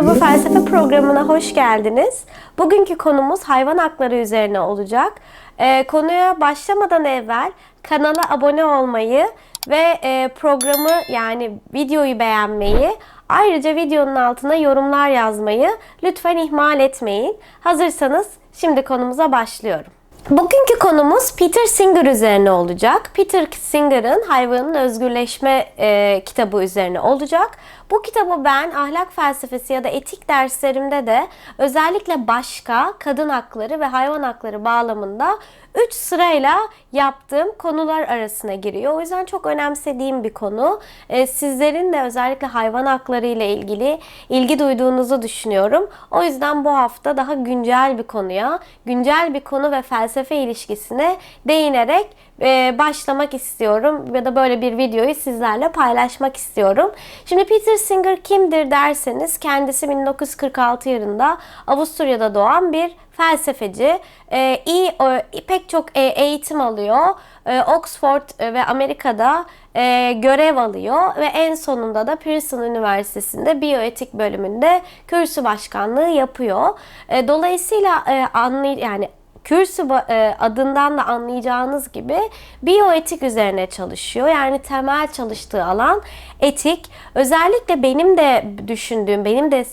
Merhaba felsefe programına hoş geldiniz. Bugünkü konumuz hayvan hakları üzerine olacak. Ee, konuya başlamadan evvel kanala abone olmayı ve e, programı yani videoyu beğenmeyi, ayrıca videonun altına yorumlar yazmayı lütfen ihmal etmeyin. Hazırsanız şimdi konumuza başlıyorum. Bugünkü konumuz Peter Singer üzerine olacak. Peter Singer'ın Hayvanın Özgürleşme e, kitabı üzerine olacak. Bu kitabı ben ahlak felsefesi ya da etik derslerimde de özellikle başka, kadın hakları ve hayvan hakları bağlamında 3 sırayla yaptığım konular arasına giriyor. O yüzden çok önemsediğim bir konu. E, sizlerin de özellikle hayvan hakları ile ilgili ilgi duyduğunuzu düşünüyorum. O yüzden bu hafta daha güncel bir konuya, güncel bir konu ve felsefe ilişkisine değinerek e, başlamak istiyorum ya da böyle bir videoyu sizlerle paylaşmak istiyorum. Şimdi Peter Singer kimdir derseniz kendisi 1946 yılında Avusturya'da doğan bir felsefeci. E, iyi e, pek çok e, eğitim alıyor. E, Oxford ve Amerika'da e, görev alıyor ve en sonunda da Princeton Üniversitesi'nde biyoetik bölümünde kürsü başkanlığı yapıyor. E, dolayısıyla e, anlay yani kürsü e, adından da anlayacağınız gibi biyoetik üzerine çalışıyor. Yani temel çalıştığı alan etik. Özellikle benim de düşündüğüm, benim de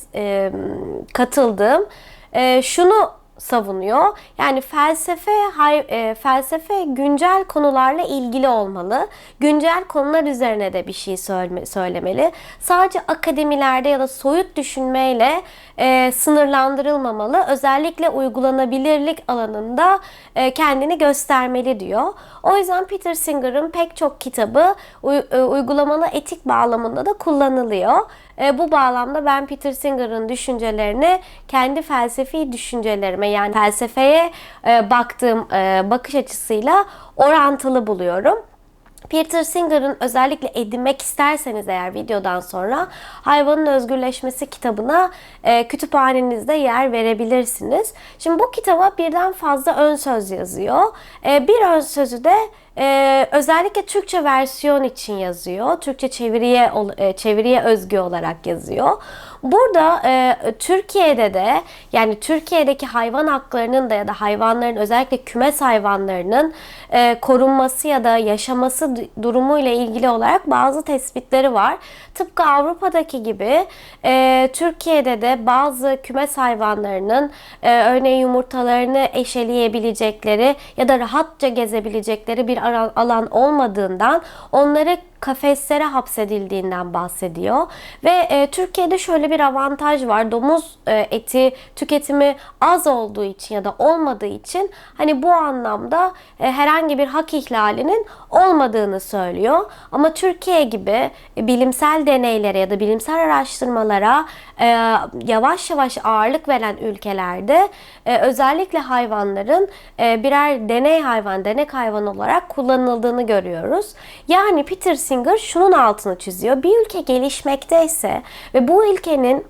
katıldığım şunu savunuyor. Yani felsefe e, felsefe güncel konularla ilgili olmalı. Güncel konular üzerine de bir şey söylemeli. Sadece akademilerde ya da soyut düşünmeyle e, sınırlandırılmamalı. Özellikle uygulanabilirlik alanında e, kendini göstermeli diyor. O yüzden Peter Singer'ın pek çok kitabı e, uygulamalı etik bağlamında da kullanılıyor. E, bu bağlamda ben Peter Singer'ın düşüncelerini kendi felsefi düşüncelerime yani felsefeye e, baktığım e, bakış açısıyla orantılı buluyorum. Peter Singer'ın özellikle edinmek isterseniz eğer videodan sonra Hayvanın Özgürleşmesi kitabına e, kütüphanenizde yer verebilirsiniz. Şimdi bu kitaba birden fazla ön söz yazıyor. E, bir ön sözü de ee, özellikle Türkçe versiyon için yazıyor. Türkçe çeviriye e, çeviriye özgü olarak yazıyor. Burada e, Türkiye'de de yani Türkiye'deki hayvan haklarının da ya da hayvanların özellikle kümes hayvanlarının e, korunması ya da yaşaması durumu ile ilgili olarak bazı tespitleri var. Tıpkı Avrupa'daki gibi e, Türkiye'de de bazı kümes hayvanlarının e, örneğin yumurtalarını eşeleyebilecekleri ya da rahatça gezebilecekleri bir alan olmadığından onları kafeslere hapsedildiğinden bahsediyor. Ve e, Türkiye'de şöyle bir avantaj var. Domuz e, eti tüketimi az olduğu için ya da olmadığı için hani bu anlamda e, herhangi bir hak ihlalinin olmadığını söylüyor. Ama Türkiye gibi e, bilimsel deneylere ya da bilimsel araştırmalara e, yavaş yavaş ağırlık veren ülkelerde e, özellikle hayvanların e, birer deney hayvan, denek hayvan olarak kullanıldığını görüyoruz. Yani Peter Singer şunun altını çiziyor. Bir ülke gelişmekteyse ve bu ülkenin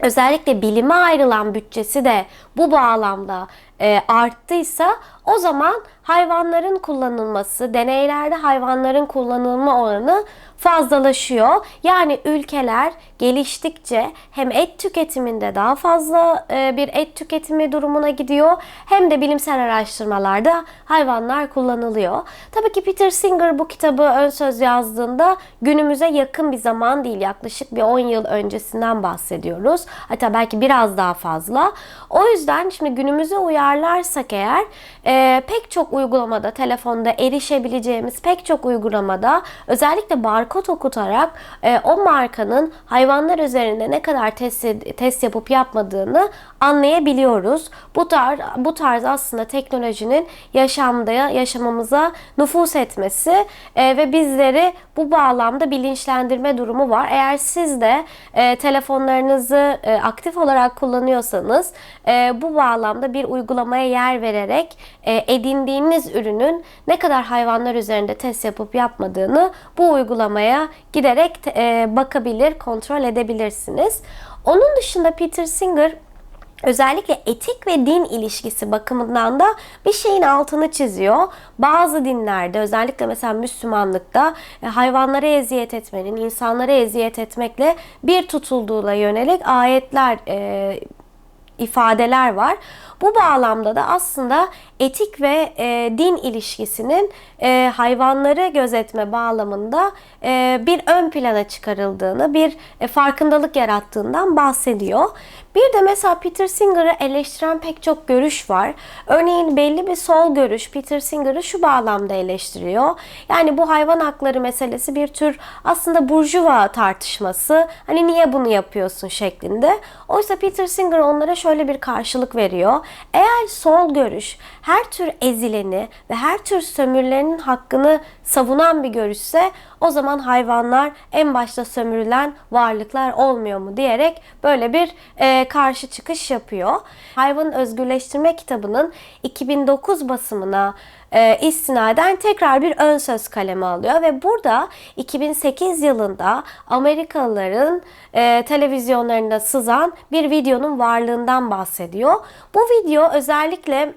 özellikle bilime ayrılan bütçesi de bu bağlamda e, arttıysa o zaman hayvanların kullanılması, deneylerde hayvanların kullanılma oranı fazlalaşıyor. Yani ülkeler geliştikçe hem et tüketiminde daha fazla e, bir et tüketimi durumuna gidiyor hem de bilimsel araştırmalarda hayvanlar kullanılıyor. Tabii ki Peter Singer bu kitabı ön söz yazdığında günümüze yakın bir zaman değil yaklaşık bir 10 yıl öncesinden bahsediyoruz. Hatta belki biraz daha fazla. O yüzden şimdi günümüze uyarlarsak eğer e, pek çok uygulamada telefonda erişebileceğimiz pek çok uygulamada özellikle barkod okutarak e, o markanın hayvanlar üzerinde ne kadar test, test yapıp yapmadığını anlayabiliyoruz. Bu tarz, bu tarz aslında teknolojinin yaşamda yaşamamıza nüfus etmesi e, ve bizleri bu bağlamda bilinçlendirme durumu var. Eğer siz de e, telefonlarınızı e, aktif olarak kullanıyorsanız e, bu bağlamda bir uygulamaya yer vererek e, edindiğiniz ürünün ne kadar hayvanlar üzerinde test yapıp yapmadığını bu uygulamaya giderek e, bakabilir, kontrol edebilirsiniz. Onun dışında Peter Singer özellikle etik ve din ilişkisi bakımından da bir şeyin altını çiziyor. Bazı dinlerde özellikle mesela Müslümanlıkta e, hayvanlara eziyet etmenin, insanlara eziyet etmekle bir tutulduğuna yönelik ayetler e, ifadeler var. Bu bağlamda da aslında etik ve e, din ilişkisinin e, hayvanları gözetme bağlamında e, bir ön plana çıkarıldığını, bir e, farkındalık yarattığından bahsediyor. Bir de mesela Peter Singer'ı eleştiren pek çok görüş var. Örneğin belli bir sol görüş Peter Singer'ı şu bağlamda eleştiriyor. Yani bu hayvan hakları meselesi bir tür aslında burjuva tartışması. Hani niye bunu yapıyorsun şeklinde. Oysa Peter Singer onlara şöyle bir karşılık veriyor. Eğer sol görüş her tür ezileni ve her tür sömürülerin hakkını savunan bir görüşse o zaman hayvanlar en başta sömürülen varlıklar olmuyor mu diyerek böyle bir e, karşı çıkış yapıyor. Hayvanın Özgürleştirme kitabının 2009 basımına e, istinaden tekrar bir ön söz kalemi alıyor ve burada 2008 yılında Amerikalıların e, televizyonlarında sızan bir videonun varlığından bahsediyor. Bu video özellikle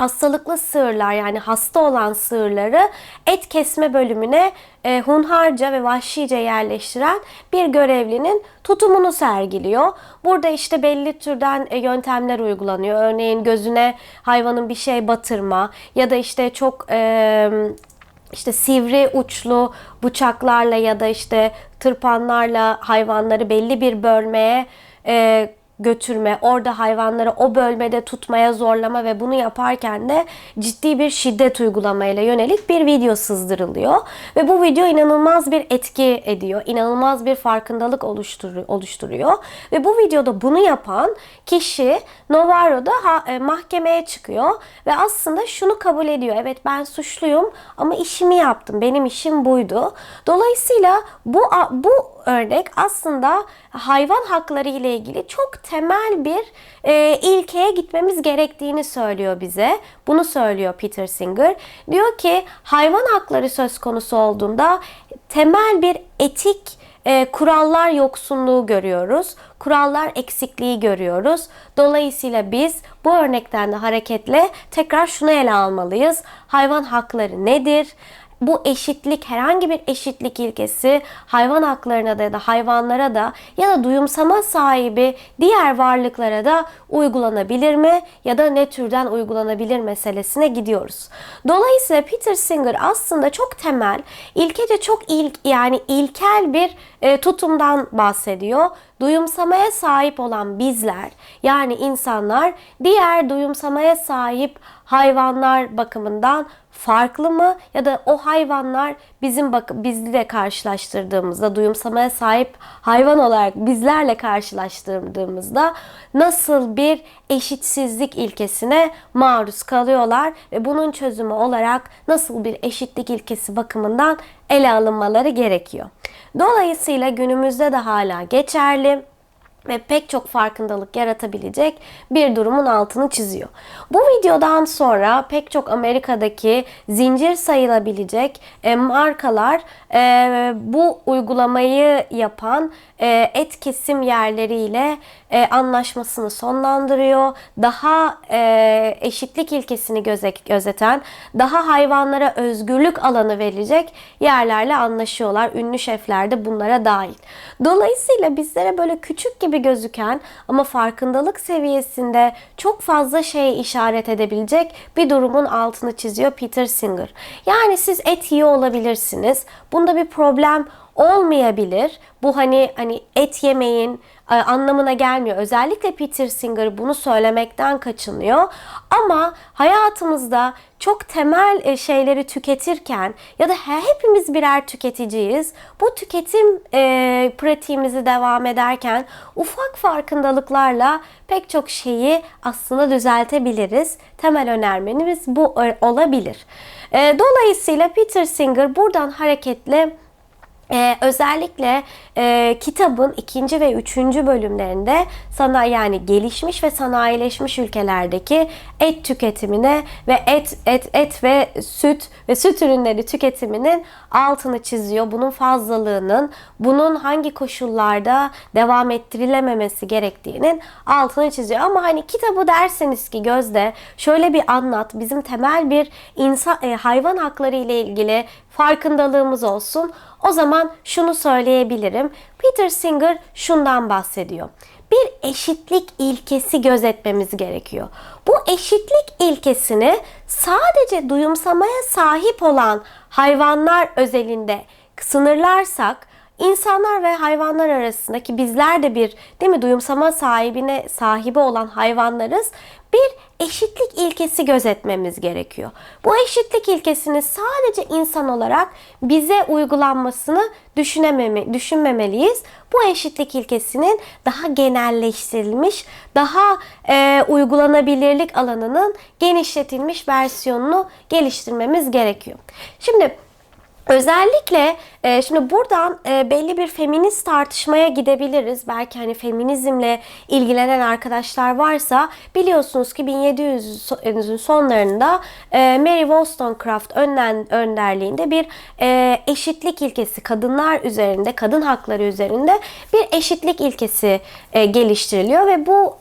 hastalıklı sığırlar yani hasta olan sığırları et kesme bölümüne e, hunharca ve vahşice yerleştiren bir görevlinin tutumunu sergiliyor. Burada işte belli türden e, yöntemler uygulanıyor. Örneğin gözüne hayvanın bir şey batırma ya da işte çok e, işte sivri uçlu bıçaklarla ya da işte tırpanlarla hayvanları belli bir bölmeye e, götürme, orada hayvanları o bölmede tutmaya zorlama ve bunu yaparken de ciddi bir şiddet uygulamayla yönelik bir video sızdırılıyor. Ve bu video inanılmaz bir etki ediyor. inanılmaz bir farkındalık oluşturuyor. Ve bu videoda bunu yapan kişi Navarro'da ha, e, mahkemeye çıkıyor ve aslında şunu kabul ediyor. Evet ben suçluyum ama işimi yaptım. Benim işim buydu. Dolayısıyla bu bu örnek aslında hayvan hakları ile ilgili çok temel bir e, ilkeye gitmemiz gerektiğini söylüyor bize. Bunu söylüyor Peter Singer. Diyor ki hayvan hakları söz konusu olduğunda temel bir etik e, kurallar yoksunluğu görüyoruz. Kurallar eksikliği görüyoruz. Dolayısıyla biz bu örnekten de hareketle tekrar şunu ele almalıyız. Hayvan hakları nedir? Bu eşitlik herhangi bir eşitlik ilkesi hayvan haklarına da ya da hayvanlara da ya da duyumsama sahibi diğer varlıklara da uygulanabilir mi ya da ne türden uygulanabilir meselesine gidiyoruz. Dolayısıyla Peter Singer aslında çok temel, ilkece çok ilk yani ilkel bir e, tutumdan bahsediyor. Duyumsamaya sahip olan bizler yani insanlar diğer duyumsamaya sahip hayvanlar bakımından farklı mı ya da o hayvanlar bizim bak bizle karşılaştırdığımızda duyumsamaya sahip hayvan olarak bizlerle karşılaştırdığımızda nasıl bir eşitsizlik ilkesine maruz kalıyorlar ve bunun çözümü olarak nasıl bir eşitlik ilkesi bakımından ele alınmaları gerekiyor. Dolayısıyla günümüzde de hala geçerli ve pek çok farkındalık yaratabilecek bir durumun altını çiziyor. Bu videodan sonra pek çok Amerika'daki zincir sayılabilecek e, markalar e, bu uygulamayı yapan e, et kesim yerleriyle anlaşmasını sonlandırıyor. Daha eşitlik ilkesini gözet, gözeten, daha hayvanlara özgürlük alanı verecek yerlerle anlaşıyorlar. Ünlü şefler de bunlara dahil. Dolayısıyla bizlere böyle küçük gibi gözüken ama farkındalık seviyesinde çok fazla şeye işaret edebilecek bir durumun altını çiziyor Peter Singer. Yani siz et yiyor olabilirsiniz. Bunda bir problem olmayabilir. Bu hani hani et yemeyin e, anlamına gelmiyor. Özellikle Peter Singer bunu söylemekten kaçınıyor. Ama hayatımızda çok temel e, şeyleri tüketirken ya da hepimiz birer tüketiciyiz. Bu tüketim e, pratiğimizi devam ederken ufak farkındalıklarla pek çok şeyi aslında düzeltebiliriz. Temel önermeniz bu olabilir. E, dolayısıyla Peter Singer buradan hareketle Ee, özellikle e, kitabın ikinci ve üçüncü bölümlerinde sana yani gelişmiş ve sanayileşmiş ülkelerdeki et tüketimine ve et et et ve süt ve süt ürünleri tüketiminin altını çiziyor. Bunun fazlalığının, bunun hangi koşullarda devam ettirilememesi gerektiğinin altını çiziyor. Ama hani kitabı derseniz ki Gözde şöyle bir anlat. Bizim temel bir insan e, hayvan hakları ile ilgili farkındalığımız olsun. O zaman şunu söyleyebilirim. Peter Singer şundan bahsediyor. Bir eşitlik ilkesi gözetmemiz gerekiyor. Bu eşitlik ilkesini sadece duyumsamaya sahip olan hayvanlar özelinde sınırlarsak İnsanlar ve hayvanlar arasındaki bizler de bir değil mi duyumsama sahibine sahibi olan hayvanlarız. Bir eşitlik ilkesi gözetmemiz gerekiyor. Bu eşitlik ilkesini sadece insan olarak bize uygulanmasını düşünememe, düşünmemeliyiz. Bu eşitlik ilkesinin daha genelleştirilmiş, daha e, uygulanabilirlik alanının genişletilmiş versiyonunu geliştirmemiz gerekiyor. Şimdi Özellikle e, şimdi buradan e, belli bir feminist tartışmaya gidebiliriz. Belki hani feminizmle ilgilenen arkadaşlar varsa biliyorsunuz ki 1700'ün sonlarında e, Mary Wollstonecraft önderliğinde bir e, eşitlik ilkesi kadınlar üzerinde, kadın hakları üzerinde bir eşitlik ilkesi geliştiriliyor ve bu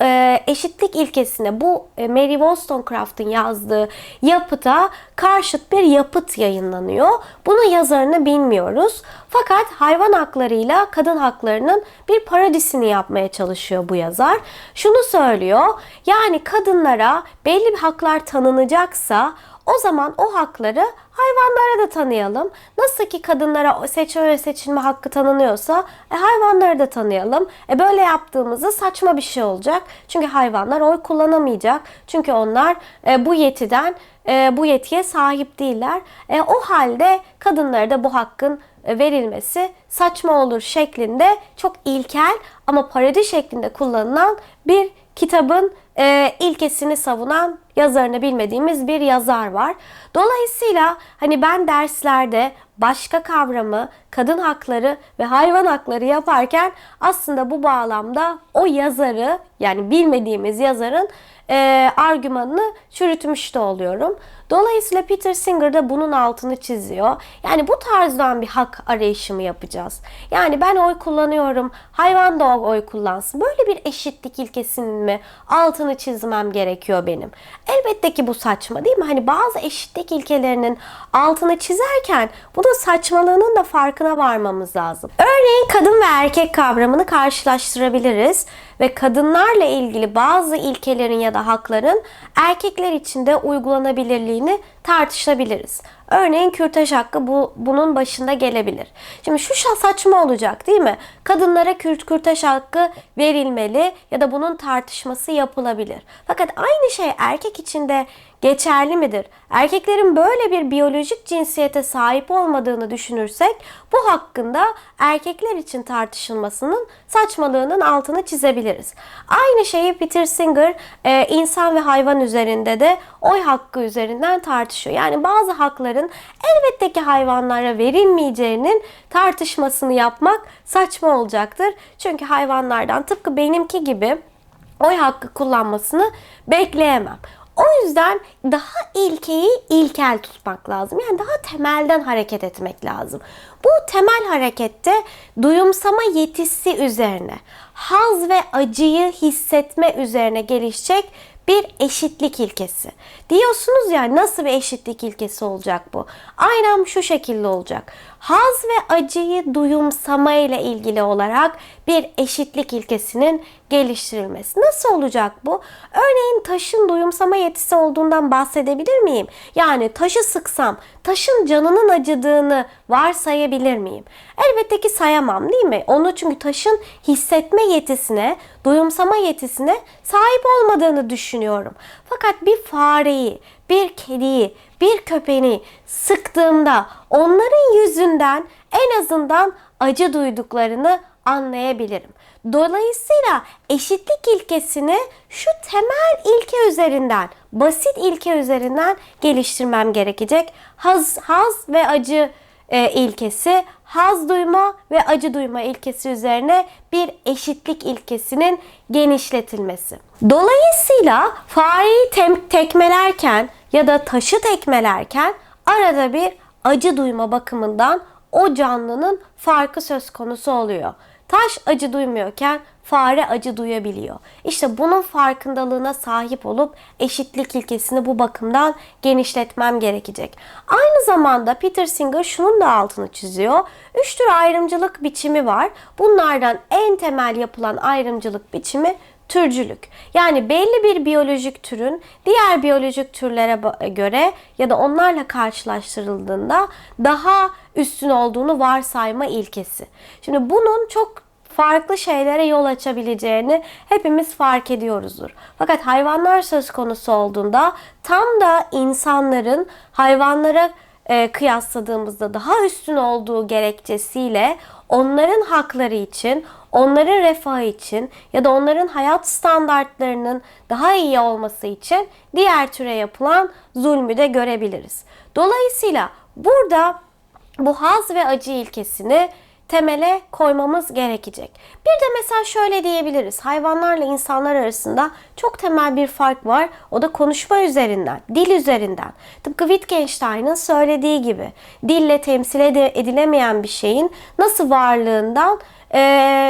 eşitlik ilkesine bu Mary Wollstonecraft'ın yazdığı yapıta karşıt bir yapıt yayınlanıyor. Bunu yazarını bilmiyoruz. Fakat hayvan haklarıyla kadın haklarının bir parodisini yapmaya çalışıyor bu yazar. Şunu söylüyor. Yani kadınlara belli bir haklar tanınacaksa o zaman o hakları hayvanlara da tanıyalım. Nasıl ki kadınlara seçme ve seçilme hakkı tanınıyorsa e, hayvanları da tanıyalım. E, böyle yaptığımızda saçma bir şey olacak. Çünkü hayvanlar oy kullanamayacak. Çünkü onlar e, bu yetiden e, bu yetiye sahip değiller. E, o halde kadınlara da bu hakkın e, verilmesi saçma olur şeklinde çok ilkel ama parodi şeklinde kullanılan bir kitabın e, ilkesini savunan yazarını bilmediğimiz bir yazar var. Dolayısıyla hani ben derslerde başka kavramı, kadın hakları ve hayvan hakları yaparken aslında bu bağlamda o yazarı yani bilmediğimiz yazarın e, argümanını çürütmüş de oluyorum. Dolayısıyla Peter Singer de bunun altını çiziyor. Yani bu tarzdan bir hak arayışı mı yapacağız? Yani ben oy kullanıyorum, hayvan da oy kullansın. Böyle bir eşitlik ilkesinin mi altını çizmem gerekiyor benim? Elbette ki bu saçma değil mi? Hani bazı eşitlik ilkelerinin altını çizerken bu da saçmalığının da farkına varmamız lazım. Örneğin kadın ve erkek kavramını karşılaştırabiliriz ve kadınlarla ilgili bazı ilkelerin ya da hakların erkekler için de uygulanabilirliğini tartışabiliriz. Örneğin kürtaj hakkı bu, bunun başında gelebilir. Şimdi şu saçma olacak değil mi? Kadınlara kürt kürtaj hakkı verilmeli ya da bunun tartışması yapılabilir. Fakat aynı şey erkek için de geçerli midir? Erkeklerin böyle bir biyolojik cinsiyete sahip olmadığını düşünürsek bu hakkında erkekler için tartışılmasının saçmalığının altını çizebiliriz. Aynı şeyi Peter Singer e, insan ve hayvan üzerinde de oy hakkı üzerinden tartışıyor. Yani bazı hakların elbette ki hayvanlara verilmeyeceğinin tartışmasını yapmak saçma olacaktır. Çünkü hayvanlardan tıpkı benimki gibi oy hakkı kullanmasını bekleyemem. O yüzden daha ilkeyi ilkel tutmak lazım. Yani daha temelden hareket etmek lazım. Bu temel harekette duyumsama yetisi üzerine, haz ve acıyı hissetme üzerine gelişecek bir eşitlik ilkesi. Diyorsunuz ya nasıl bir eşitlik ilkesi olacak bu? Aynen şu şekilde olacak. Haz ve acıyı duyumsama ile ilgili olarak bir eşitlik ilkesinin geliştirilmesi. Nasıl olacak bu? Örneğin taşın duyumsama yetisi olduğundan bahsedebilir miyim? Yani taşı sıksam taşın canının acıdığını varsayabilir miyim? Elbette ki sayamam değil mi? Onu çünkü taşın hissetme yetisine, duyumsama yetisine sahip olmadığını düşünüyorum. Fakat bir fareyi, bir kediyi, bir köpeği sıktığımda onların yüzünden en azından acı duyduklarını anlayabilirim. Dolayısıyla eşitlik ilkesini şu temel ilke üzerinden, basit ilke üzerinden geliştirmem gerekecek. Haz, haz ve acı e, ilkesi haz duyma ve acı duyma ilkesi üzerine bir eşitlik ilkesinin genişletilmesi. Dolayısıyla fareyi tem- tekmelerken ya da taşı tekmelerken arada bir acı duyma bakımından o canlının farkı söz konusu oluyor. Taş acı duymuyorken fare acı duyabiliyor. İşte bunun farkındalığına sahip olup eşitlik ilkesini bu bakımdan genişletmem gerekecek. Aynı zamanda Peter Singer şunun da altını çiziyor. Üç tür ayrımcılık biçimi var. Bunlardan en temel yapılan ayrımcılık biçimi türcülük. Yani belli bir biyolojik türün diğer biyolojik türlere göre ya da onlarla karşılaştırıldığında daha üstün olduğunu varsayma ilkesi. Şimdi bunun çok farklı şeylere yol açabileceğini hepimiz fark ediyoruzdur. Fakat hayvanlar söz konusu olduğunda tam da insanların hayvanlara e, kıyasladığımızda daha üstün olduğu gerekçesiyle onların hakları için, onların refahı için ya da onların hayat standartlarının daha iyi olması için diğer türe yapılan zulmü de görebiliriz. Dolayısıyla burada bu haz ve acı ilkesini temele koymamız gerekecek. Bir de mesela şöyle diyebiliriz. Hayvanlarla insanlar arasında çok temel bir fark var. O da konuşma üzerinden, dil üzerinden. Tıpkı Wittgenstein'ın söylediği gibi dille temsil edilemeyen bir şeyin nasıl varlığından e,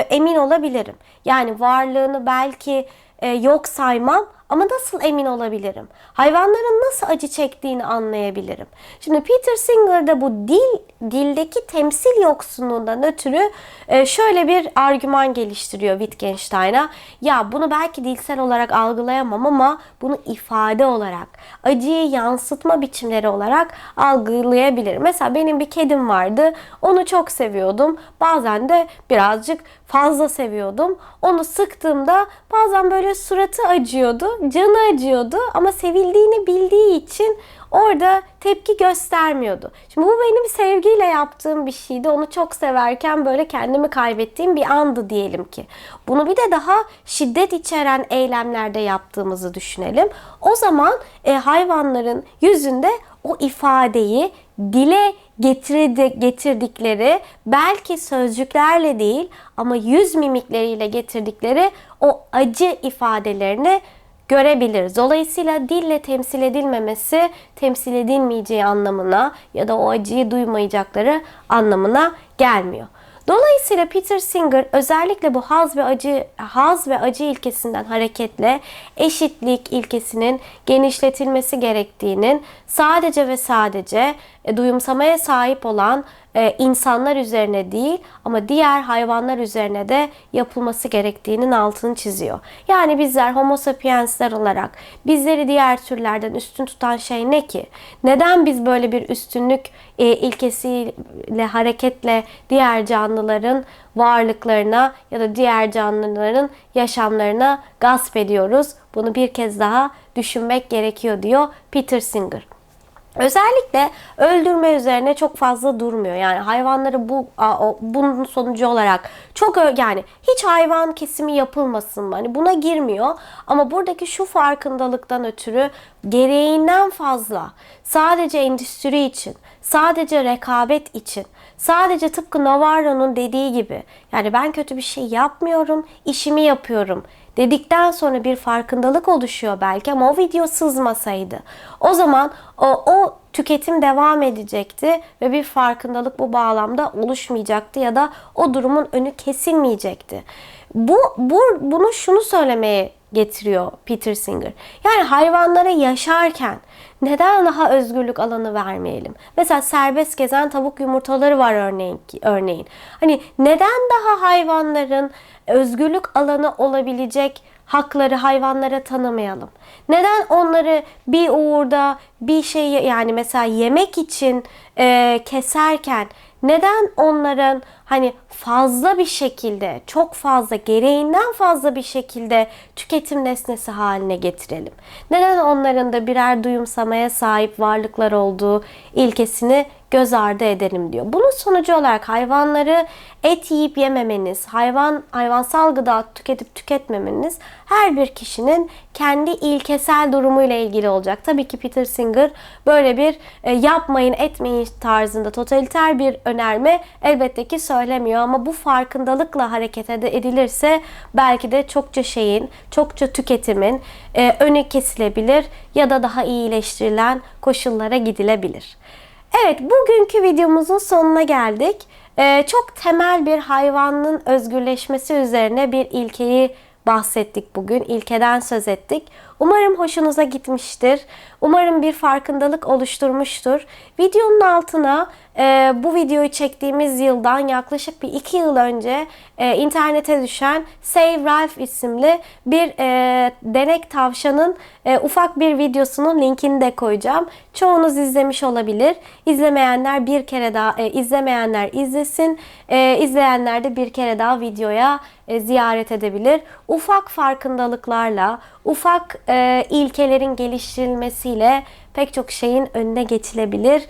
emin olabilirim. Yani varlığını belki e, yok saymam ama nasıl emin olabilirim? Hayvanların nasıl acı çektiğini anlayabilirim. Şimdi Peter Singer de bu dil dildeki temsil yoksunluğundan ötürü e, şöyle bir argüman geliştiriyor Wittgenstein'a. Ya bunu belki dilsel olarak algılayamam ama bunu ifade olarak, acıyı yansıtma biçimleri olarak algılayabilirim. Mesela benim bir kedim vardı. Onu çok seviyordum. Bazen de birazcık fazla seviyordum. Onu sıktığımda bazen böyle suratı acıyordu, canı acıyordu ama sevildiğini bildiği için orada tepki göstermiyordu. Şimdi bu benim sevgiyle yaptığım bir şeydi. Onu çok severken böyle kendimi kaybettiğim bir andı diyelim ki. Bunu bir de daha şiddet içeren eylemlerde yaptığımızı düşünelim. O zaman e, hayvanların yüzünde o ifadeyi dile getirdi, getirdikleri belki sözcüklerle değil ama yüz mimikleriyle getirdikleri o acı ifadelerini görebiliriz. Dolayısıyla dille temsil edilmemesi temsil edilmeyeceği anlamına ya da o acıyı duymayacakları anlamına gelmiyor. Dolayısıyla Peter Singer özellikle bu haz ve acı haz ve acı ilkesinden hareketle eşitlik ilkesinin genişletilmesi gerektiğinin sadece ve sadece e, duyumsamaya sahip olan e, insanlar üzerine değil ama diğer hayvanlar üzerine de yapılması gerektiğinin altını çiziyor. Yani bizler homo sapiensler olarak bizleri diğer türlerden üstün tutan şey ne ki? Neden biz böyle bir üstünlük e, ilkesiyle hareketle diğer canlıların varlıklarına ya da diğer canlıların yaşamlarına gasp ediyoruz? Bunu bir kez daha düşünmek gerekiyor diyor Peter Singer. Özellikle öldürme üzerine çok fazla durmuyor. Yani hayvanları bu bunun sonucu olarak çok yani hiç hayvan kesimi yapılmasın? Hani buna girmiyor. Ama buradaki şu farkındalıktan ötürü gereğinden fazla sadece endüstri için, sadece rekabet için, sadece tıpkı Navarro'nun dediği gibi yani ben kötü bir şey yapmıyorum, işimi yapıyorum dedikten sonra bir farkındalık oluşuyor belki ama o video sızmasaydı o zaman o, o tüketim devam edecekti ve bir farkındalık bu bağlamda oluşmayacaktı ya da o durumun önü kesilmeyecekti. Bu, bu bunu şunu söylemeye getiriyor Peter Singer. Yani hayvanlara yaşarken neden daha özgürlük alanı vermeyelim? Mesela serbest gezen tavuk yumurtaları var örneğin. örneğin. Hani neden daha hayvanların özgürlük alanı olabilecek hakları hayvanlara tanımayalım? Neden onları bir uğurda bir şeyi yani mesela yemek için e, keserken neden onların hani fazla bir şekilde, çok fazla, gereğinden fazla bir şekilde tüketim nesnesi haline getirelim? Neden onların da birer duyumsamaya sahip varlıklar olduğu ilkesini göz ardı edelim diyor. Bunun sonucu olarak hayvanları et yiyip yememeniz, hayvan hayvansal gıda tüketip tüketmemeniz her bir kişinin kendi ilkesel durumuyla ilgili olacak. Tabii ki Peter Singer böyle bir e, yapmayın etmeyin tarzında totaliter bir önerme elbette ki söylemiyor ama bu farkındalıkla hareket ed- edilirse belki de çokça şeyin, çokça tüketimin e, önü kesilebilir ya da daha iyileştirilen koşullara gidilebilir. Evet, bugünkü videomuzun sonuna geldik. Ee, çok temel bir hayvanın özgürleşmesi üzerine bir ilkeyi bahsettik bugün. İlkeden söz ettik. Umarım hoşunuza gitmiştir. Umarım bir farkındalık oluşturmuştur. Videonun altına e, bu videoyu çektiğimiz yıldan yaklaşık bir iki yıl önce e, internete düşen Save Ralph isimli bir e, denek tavşanın e, ufak bir videosunun linkini de koyacağım. Çoğunuz izlemiş olabilir. İzlemeyenler bir kere daha e, izlemeyenler izlesin. E, izleyenler de bir kere daha videoya e, ziyaret edebilir. Ufak farkındalıklarla, ufak e, ilkelerin geliştirilmesiyle pek çok şeyin önüne geçilebilir.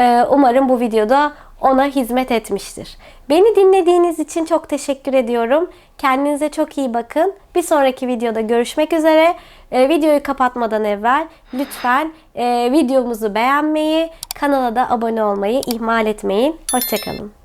E, umarım bu videoda ona hizmet etmiştir. Beni dinlediğiniz için çok teşekkür ediyorum. Kendinize çok iyi bakın. Bir sonraki videoda görüşmek üzere. E, videoyu kapatmadan evvel lütfen e, videomuzu beğenmeyi, kanala da abone olmayı ihmal etmeyin. Hoşçakalın.